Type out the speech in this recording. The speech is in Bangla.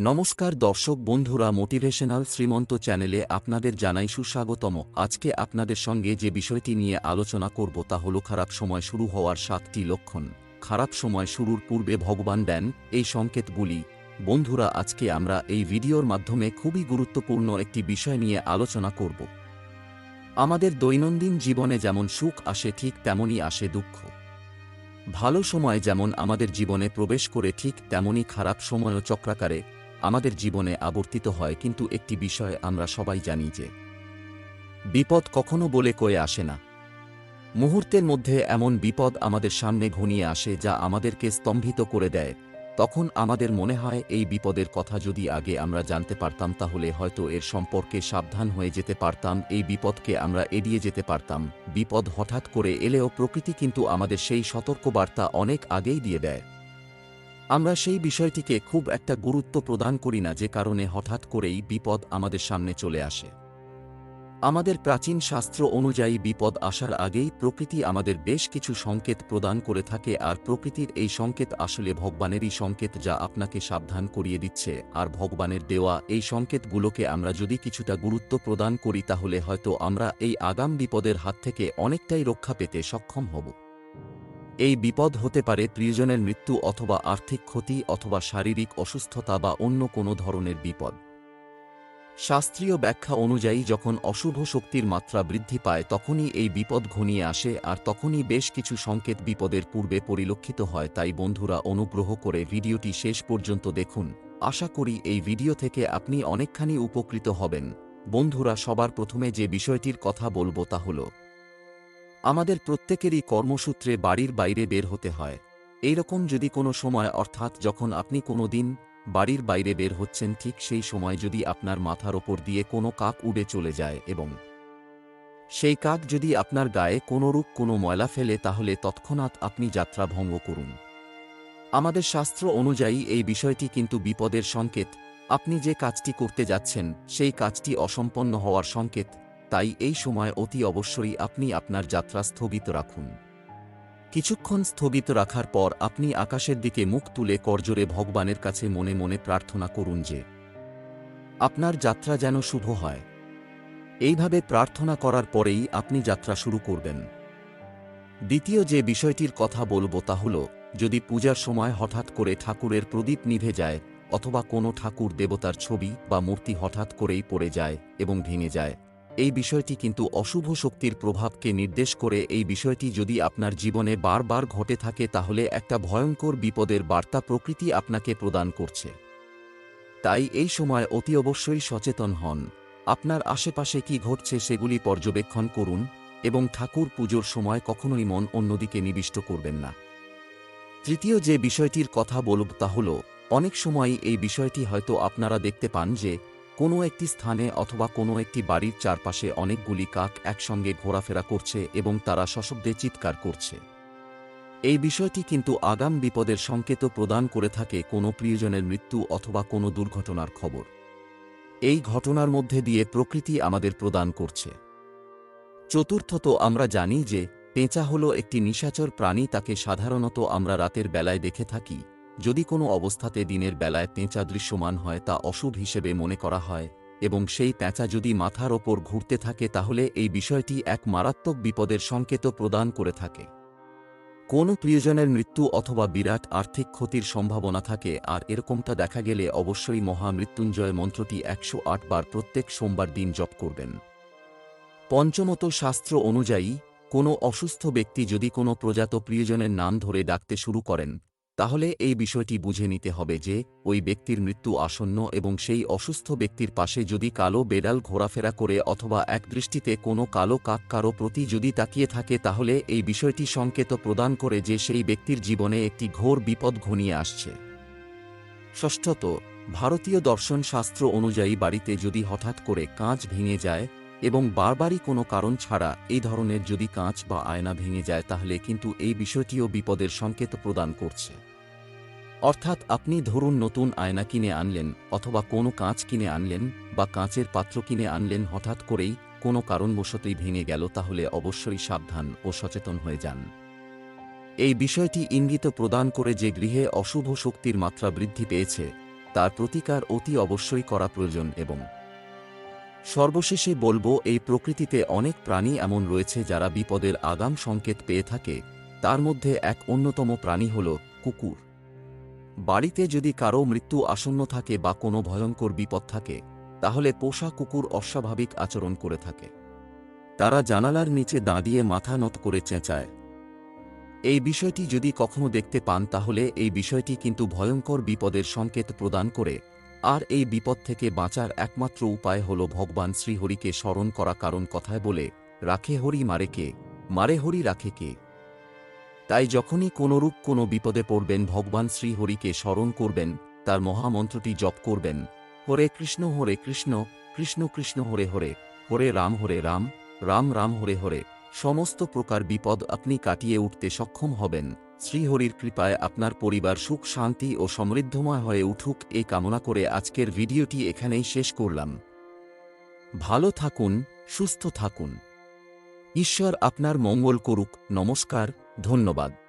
নমস্কার দর্শক বন্ধুরা মোটিভেশনাল শ্রীমন্ত চ্যানেলে আপনাদের জানাই সুস্বাগতম। আজকে আপনাদের সঙ্গে যে বিষয়টি নিয়ে আলোচনা করব তা হল খারাপ সময় শুরু হওয়ার সাতটি লক্ষণ। খারাপ সময় শুরুর পূর্বে ভগবান দেন এই সংকেতগুলি। বন্ধুরা, আজকে আমরা এই ভিডিওর মাধ্যমে খুবই গুরুত্বপূর্ণ একটি বিষয় নিয়ে আলোচনা করব। আমাদের দৈনন্দিন জীবনে যেমন সুখ আসে ঠিক তেমনই আসে দুঃখ। ভালো সময় যেমন আমাদের জীবনে প্রবেশ করে ঠিক তেমনই খারাপ সময়ও চক্রাকারে আমাদের জীবনে আবর্তিত হয়, কিন্তু একটি বিষয় আমরা সবাই জানি যে, বিপদ কখনো বলে কয়ে আসে না। মুহূর্তের মধ্যে এমন বিপদ আমাদের সামনে ঘনিয়ে আসে যা আমাদেরকে স্তম্ভিত করে দেয়। তখন আমাদের মনে হয়, এই বিপদের কথা যদি আগে আমরা জানতে পারতাম, তাহলে হয়তো এর সম্পর্কে সাবধান হয়ে যেতে পারতাম, এই বিপদকে আমরা এড়িয়ে যেতে পারতাম। বিপদ হঠাৎ করে এলেও প্রকৃতি কিন্তু আমাদের সেই সতর্কবার্তা অনেক আগেই দিয়ে দেয়। আমরা সেই বিষয়টিকে খুব একটা গুরুত্ব প্রদান করি না যে কারণে হঠাৎ করেই বিপদ আমাদের সামনে চলে আসে। আমাদের প্রাচীন শাস্ত্র অনুযায়ী বিপদ আসার আগেই প্রকৃতি আমাদের বেশ কিছু সংকেত প্রদান করে থাকে আর প্রকৃতির এই সংকেত আসলে ভগবানেরই সংকেত যা আপনাকে সাবধান করিয়ে দিচ্ছে আর ভগবানের দেওয়া এই সংকেতগুলোকে আমরা যদি কিছুটা গুরুত্ব প্রদান করি তাহলে হয়তো আমরা এই আগাম বিপদের হাত থেকে অনেকটাই রক্ষা পেতে সক্ষম হব। এই বিপদ হতে পারে প্রিয়জনের মৃত্যু অথবা আর্থিক ক্ষতি অথবা শারীরিক অসুস্থতা বা অন্য কোনো ধরনের বিপদ। শাস্ত্রীয় ব্যাখ্যা অনুযায়ী, যখন অশুভ শক্তির মাত্রা বৃদ্ধি পায়, তখনই এই বিপদ ঘনিয়ে আসে আর তখনই বেশ কিছু সংকেত বিপদের পূর্বে পরিলক্ষিত হয়। তাই বন্ধুরা, অনুগ্রহ করে ভিডিওটি শেষ পর্যন্ত দেখুন। আশা করি এই ভিডিও থেকে আপনি অনেকখানি উপকৃত হবেন। বন্ধুরা, সবার প্রথমে যে বিষয়টির কথা বলব তা হল আমাদের প্রত্যেকেরই কর্মসূত্রে বাড়ির বাইরে বের হতে হয়। এইরকম যদি কোনো সময়, অর্থাৎ যখন আপনি কোনো দিন বাড়ির বাইরে বের হচ্ছেন, ঠিক সেই সময় যদি আপনার মাথার ওপর দিয়ে কোনো কাক উড়ে চলে যায় এবং সেই কাক যদি আপনার গায়ে কোনোরূপ কোনো ময়লা ফেলে, তাহলে তৎক্ষণাৎ আপনি যাত্রা ভঙ্গ করুন। আমাদের শাস্ত্র অনুযায়ী এই বিষয়টি কিন্তু বিপদের সংকেত। আপনি যে কাজটি করতে যাচ্ছেন, সেই কাজটি অসম্পন্ন হওয়ার সংকেত। তাই এই সময় অতি অবশ্যই আপনি আপনার যাত্রা স্থগিত রাখুন। কিছুক্ষণ স্থগিত রাখার পর আপনি আকাশের দিকে মুখ তুলে করজোরে ভগবানের কাছে মনে মনে প্রার্থনা করুন যে, আপনার যাত্রা যেন শুভ হয়। এইভাবে প্রার্থনা করার পরেই আপনি যাত্রা শুরু করবেন। দ্বিতীয় যে বিষয়টির কথা বলব তা হল, যদি পূজার সময় হঠাৎ করে ঠাকুরের প্রদীপ নিভে যায়, অথবা কোনো ঠাকুর দেবতার ছবি বা মূর্তি হঠাৎ করেই পড়ে যায় এবং ভেঙে যায় এই বিষয়টি কিন্তু অশুভ শক্তির প্রভাবকে নির্দেশ করে। এই বিষয়টি যদি আপনার জীবনে বারবার ঘটে থাকে, তাহলে একটা ভয়ঙ্কর বিপদের বার্তা প্রকৃতি আপনাকে প্রদান করছে। তাই এই সময় অতি অবশ্যই সচেতন হন। আপনার আশেপাশে কি ঘটছে সেগুলি পর্যবেক্ষণ করুন এবং ঠাকুর পুজোর সময় কখনোই মন অন্যদিকে নিবিষ্ট করবেন না। তৃতীয় যে বিষয়টির কথা বলব তা হল, অনেক সময় এই বিষয়টি হয়তো আপনারা দেখতে পান যে কোনো একটি স্থানে অথবা কোনো একটি বাড়ির চারপাশে অনেকগুলি কাক একসঙ্গে ঘোরাফেরা করছে এবং তারা সশব্দে চিৎকার করছে। এই বিষয়টি কিন্তু আগাম বিপদের সংকেত প্রদান করে থাকে কোনো প্রিয়জনের মৃত্যু অথবা কোনো দুর্ঘটনার খবর। এই ঘটনার মধ্যে দিয়ে প্রকৃতি আমাদের প্রদান করছে। চতুর্থত আমরা জানি যে, পেঁচা হল একটি নিশাচর প্রাণী তাকে সাধারণত আমরা রাতের বেলায় দেখে থাকি। যদি কোনো অবস্থাতে দিনের বেলায় পেঁচা দৃশ্যমান হয় তা অশুভ হিসেবে মনে করা হয়, এবং সেই পেঁচা যদি মাথার ওপর ঘুরতে থাকে তাহলে এই বিষয়টি এক মারাত্মক বিপদের সংকেত প্রদান করে থাকে। কোনো প্রিয়জনের মৃত্যু অথবা বিরাট আর্থিক ক্ষতির সম্ভাবনা থাকে, আর এরকমটা দেখা গেলে অবশ্যই মহামৃত্যুঞ্জয় মন্ত্রটি একশো বার প্রত্যেক সোমবার দিন জপ করবেন। পঞ্চমত শাস্ত্র অনুযায়ী, কোনো অসুস্থ ব্যক্তি যদি কোনো প্রজাত প্রিয়জনের নাম ধরে ডাকতে শুরু করেন তাহলে এই বিষয়টি বুঝে নিতে হবে যে, ওই ব্যক্তির মৃত্যু আসন্ন এবং সেই অসুস্থ ব্যক্তির পাশে যদি কালো বেড়াল ঘোরাফেরা করে অথবা এক দৃষ্টিতে কোনো কালো কাক কারও প্রতি যদি তাকিয়ে থাকে তাহলে এই বিষয়টি সংকেত প্রদান করে যে সেই ব্যক্তির জীবনে একটি ঘোর বিপদ ঘনিয়ে আসছে। ষষ্ঠত, ভারতীয় দর্শন শাস্ত্র অনুযায়ী বাড়িতে যদি হঠাৎ করে কাঁচ ভেঙে যায় এবং বারবারই কোনো কারণ ছাড়া এই ধরনের যদি কাঁচ বা আয়না ভেঙে যায় তাহলে কিন্তু এই বিষয়টিও বিপদের সংকেত প্রদান করছে। অর্থাৎ আপনি ধরুন নতুন আয়না কিনে আনলেন অথবা কোনো কাঁচ কিনে আনলেন বা কাঁচের পাত্র কিনে আনলেন হঠাৎ করেই কোনো কারণবশতই ভেঙে গেল তাহলে অবশ্যই সাবধান ও সচেতন হয়ে যান। এই বিষয়টি ইঙ্গিত প্রদান করে যে গৃহে অশুভ শক্তির মাত্রা বৃদ্ধি পেয়েছে, তার প্রতিকার অতি অবশ্যই করা প্রয়োজন এবং সর্বশেষে বলব, এই প্রকৃতিতে অনেক প্রাণী এমন রয়েছে যারা বিপদের আগাম সংকেত পেয়ে থাকে, তার মধ্যে এক অন্যতম প্রাণী হল কুকুর। বাড়িতে যদি কারও মৃত্যু আসন্ন থাকে বা কোনো ভয়ঙ্কর বিপদ থাকে, তাহলে পোষা কুকুর অস্বাভাবিক আচরণ করে থাকে। তারা জানালার নিচে দাঁড়িয়ে মাথা নত করে চেঁচায়। এই বিষয়টি যদি কখনো দেখতে পান, তাহলে এই বিষয়টি কিন্তু ভয়ঙ্কর বিপদের সংকেত প্রদান করে, আর এই বিপদ থেকে বাঁচার একমাত্র উপায় হল ভগবান শ্রীহরিকে স্মরণ করা কারণ কথায় বলে, রাখে হরি মারে কে, মারে হরি রাখে কে। তাই যখনই কোনরূপ কোনো বিপদে পড়বেন, ভগবান শ্রীহরিকে স্মরণ করবেন, তার মহামন্ত্রটি জপ করবেন। হরে কৃষ্ণ হরে কৃষ্ণ কৃষ্ণ কৃষ্ণ, হরে হরে হরে রাম হরে রাম রাম রাম, হরে হরে। সমস্ত প্রকার বিপদ আপনি কাটিয়ে উঠতে সক্ষম হবেন। শ্রীহরির কৃপায় আপনার পরিবার সুখ, শান্তি ও সমৃদ্ধময় হয়ে উঠুক। এই কামনা করে আজকের ভিডিওটি এখানেই শেষ করলাম। ভালো থাকুন, সুস্থ থাকুন। ঈশ্বর আপনার মঙ্গল করুক। নমস্কার। ধন্যবাদ।